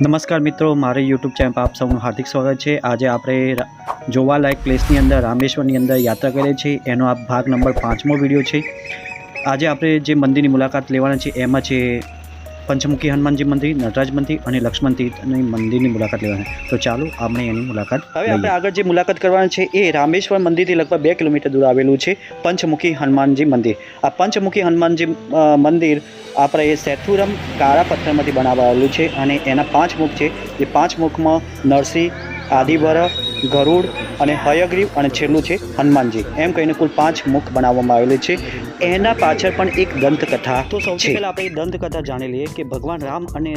નમસ્કાર મિત્રો, મારી યુટ્યુબ ચેનલ પર આપ સૌનું હાર્દિક સ્વાગત છે. આજે આપણે જોવાલાયક પ્લેસની અંદર, રામેશ્વરની અંદર યાત્રા કરીએ છીએ. એનો આ ભાગ નંબર પાંચમો વીડિયો છે. આજે આપણે જે મંદિરની મુલાકાત લેવાના છે, એમાં છે પંચમુખી હનુમાનજી મંદિર નટરાજ મંદિર અને લક્ષ્મણ તીર્થની મંદિરની મુલાકાત લેવાની તો ચાલો આપણે એની મુલાકાત હવે આપણે આગળ જે મુલાકાત કરવાની છે એ રામેશ્વર મંદિરથી લગભગ બે કિલોમીટર દૂર આવેલું છે પંચમુખી હનુમાનજી મંદિર. આ પંચમુખી હનુમાનજી મંદિર આપણે એ સેથુરમ કાળા પથ્થરમાંથી બનાવાયેલું છે અને એના પાંચ મુખ છે. એ પાંચ મુખમાં નરસિંહ આદિવર ગરુડ અને હયગ્રીવ અને છેલ્લું છે હનુમાનજી. એમ કહીને કુલ પાંચ મુખ બનાવવામાં આવેલું છે. એના પાછળ પણ એક દંતકથા તો સૌથી પહેલાં આપણે એ દંતકથા જાણી લઈએ કે ભગવાન રામ અને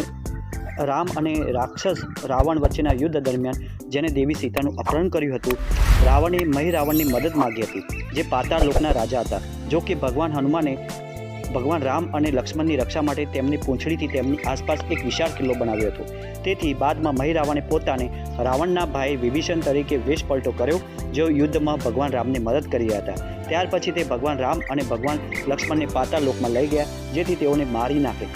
રામ અને રાક્ષસ રાવણ વચ્ચેના યુદ્ધ દરમિયાન જેને દેવી સીતાનું અપહરણ કર્યું હતું રાવણે મહી રાવણની મદદ માગી હતી જે પાતાળ લોકના રાજા હતા. જો કે ભગવાન હનુમાને ભગવાન રામ અને લક્ષ્મણની રક્ષા માટે તેમની પૂંછડીથી તેમની આસપાસ એક વિશાળ કિલ્લો બનાવ્યો હતો. તેથી બાદમાં મહી રાવણે પોતાને રાવણના ભાઈ વિભીષણ તરીકે વેશ પલટો કર્યો, જેઓ યુદ્ધમાં ભગવાન રામને મદદ કરી રહ્યા હતા. ત્યાર પછી તે ભગવાન રામ અને ભગવાન લક્ષ્મણને પાતાળ લોકમાં લઈ ગયા, જેથી તેઓને મારી નાખે.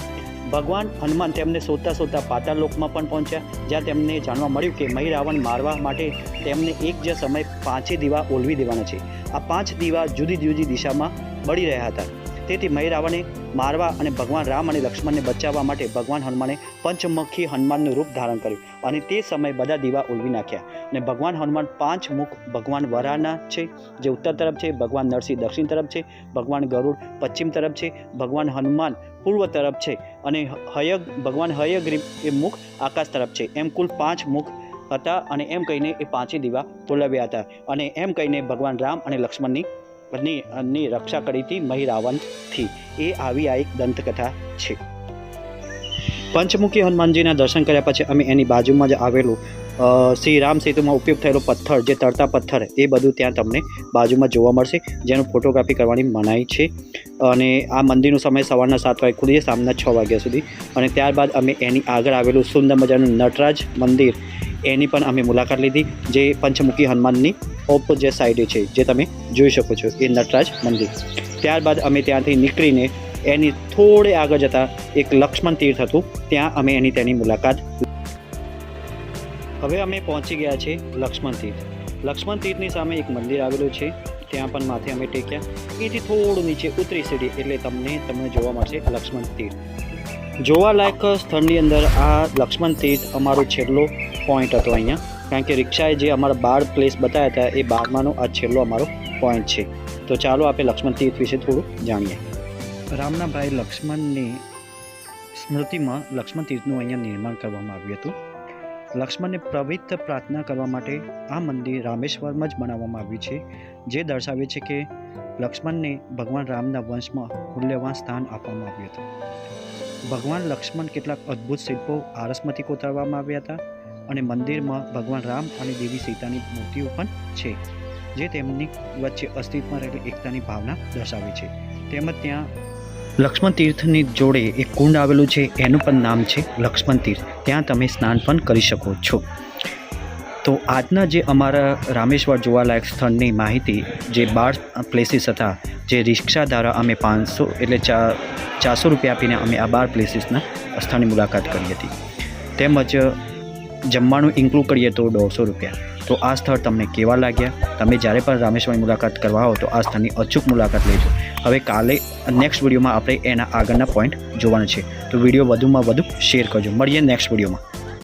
ભગવાન હનુમાન તેમને શોધતા શોધતા પાતાળ લોકમાં પણ પહોંચ્યા, જ્યાં તેમને જાણવા મળ્યું કે મહી રાવણ મારવા માટે તેમને એક જ સમય પાંચે દીવા ઓલવી દેવાના છે. આ પાંચ દીવા જુદી જુદી દિશામાં બળી રહ્યા હતા. તેથી મહી મારવા અને ભગવાન રામ અને લક્ષ્મણને બચાવવા માટે ભગવાન હનુમાને પંચમુખી હનુમાનનું રૂપ ધારણ કર્યું અને તે સમયે બધા દીવા ઓલવી નાખ્યા. અને ભગવાન હનુમાન પાંચ મુખ ભગવાન વરાના છે, જે ઉત્તર તરફ છે, ભગવાન નરસિંહ દક્ષિણ તરફ છે, ભગવાન ગરુડ પશ્ચિમ તરફ છે, ભગવાન હનુમાન પૂર્વ તરફ છે અને હયગ, ભગવાન હયગ્રીવ એ મુખ આકાશ તરફ છે. એમ કુલ પાંચ મુખ હતા અને એમ કહીને એ પાંચે દીવા ઓલવ્યા હતા અને એમ કહીને ભગવાન રામ અને લક્ષ્મણની ની રક્ષા કરી હતી મહિરાવંતથી એ આવી આ એક દંતકથા છે. પંચમુખી હનુમાનજીના દર્શન કર્યા પછી અમે એની બાજુમાં જ આવેલું શ્રી રામ સેતુમાં ઉપયોગ થયેલો પથ્થર, જે તરતા પથ્થર, એ બધું ત્યાં તમને બાજુમાં જોવા મળશે. જેનું ફોટોગ્રાફી કરવાની મનાઈ છે. અને આ મંદિરનો સમય સવારના સાત વાગે ખુલી છે સાંજના છ વાગ્યા સુધી. અને ત્યારબાદ અમે એની આગળ આવેલું સુંદર મજાનું નટરાજ મંદિર. એની પણ અમે મુલાકાત લીધી, જે પંચમુખી હનુમાનની ઓપોઝિટ સાઈડે છે, જે તમે જોઈ શકો છો, એ નટરાજ મંદિર. ત્યારબાદ અમે ત્યાંથી નીકળીને એની થોડે આગળ જતાં એક લક્ષ્મણ તીર્થ હતું, ત્યાં અમે એની તેની મુલાકાત હવે અમે પહોંચી ગયા છે લક્ષ્મણ તીર્થ. લક્ષ્મણ તીર્થની સામે એક મંદિર આવેલું છે, ત્યાં પણ માથે અમે ટેક્યા. એથી થોડું નીચે ઉતરી સીડી એટલે તમને તમને જોવા મળશે લક્ષ્મણ તીર્થ. જોવાલાયક સ્થળની અંદર આ લક્ષ્મણ તીર્થ અમારો છેલ્લો પોઈન્ટ હતો અહીંયા. કારણ કે રિક્ષાએ જે અમારા બાર પ્લેસ બતાવ્યા હતા, એ બારમાંનો આ છેલ્લો અમારો પોઈન્ટ છે. તો ચાલો આપણે લક્ષ્મણ તીર્થ વિશે થોડું જાણીએ. રામના ભાઈ લક્ષ્મણની સ્મૃતિમાં લક્ષ્મણ તીર્થનું અહીંયા નિર્માણ કરવામાં આવ્યું હતું. લક્ષ્મણને પવિત્ર પ્રાર્થના કરવા માટે આ મંદિર રામેશ્વરમાં જ બનાવવામાં આવ્યું છે, જે દર્શાવે છે કે લક્ષ્મણને ભગવાન રામના વંશમાં મૂલ્યવાન સ્થાન આપવામાં આવ્યું હતું. ભગવાન લક્ષ્મણ કેટલાક અદ્ભુત શિલ્પો, આરસમાંથી કોતરવામાં આવ્યા હતા. અને મંદિરમાં ભગવાન રામ અને દેવી સીતાની મૂર્તિઓ પણ છે, જે તેમની વચ્ચે અસ્તિત્વમાં રહેલી એકતાની ભાવના દર્શાવે છે. તેમજ ત્યાં લક્ષ્મણ તીર્થની જોડે એક કુંડ આવેલું છે, એનું પણ નામ છે લક્ષ્મણ તીર્થ. ત્યાં તમે સ્નાન પણ કરી શકો છો. તો આજના જે અમારા રામેશ્વર જોવાલાયક સ્થળની માહિતી, જે બાર પ્લેસીસ હતા, જે રિક્ષા દ્વારા અમે પાંચસો એટલે ચા, ચારસો રૂપિયા આપીને અમે આ બાર પ્લેસીસના સ્થળની મુલાકાત કરી હતી. તેમજ જમવાનું ઇન્ક્લુડ કરીએ તો દોઢસો રૂપિયા. તો આ સ્થળ તમને કેવા લાગ્યા? તમે જ્યારે પણ રામેશ્વરની મુલાકાત કરવા હો તો આ સ્થળની અચૂક મુલાકાત લેજો. હવે કાલે નેક્સ્ટ વિડીયોમાં આપણે એના આગળના પોઈન્ટ જોવાના છે. તો વીડિયો વધુમાં વધુ શેર કરજો. મળીએ નેક્સ્ટ વિડીયોમાં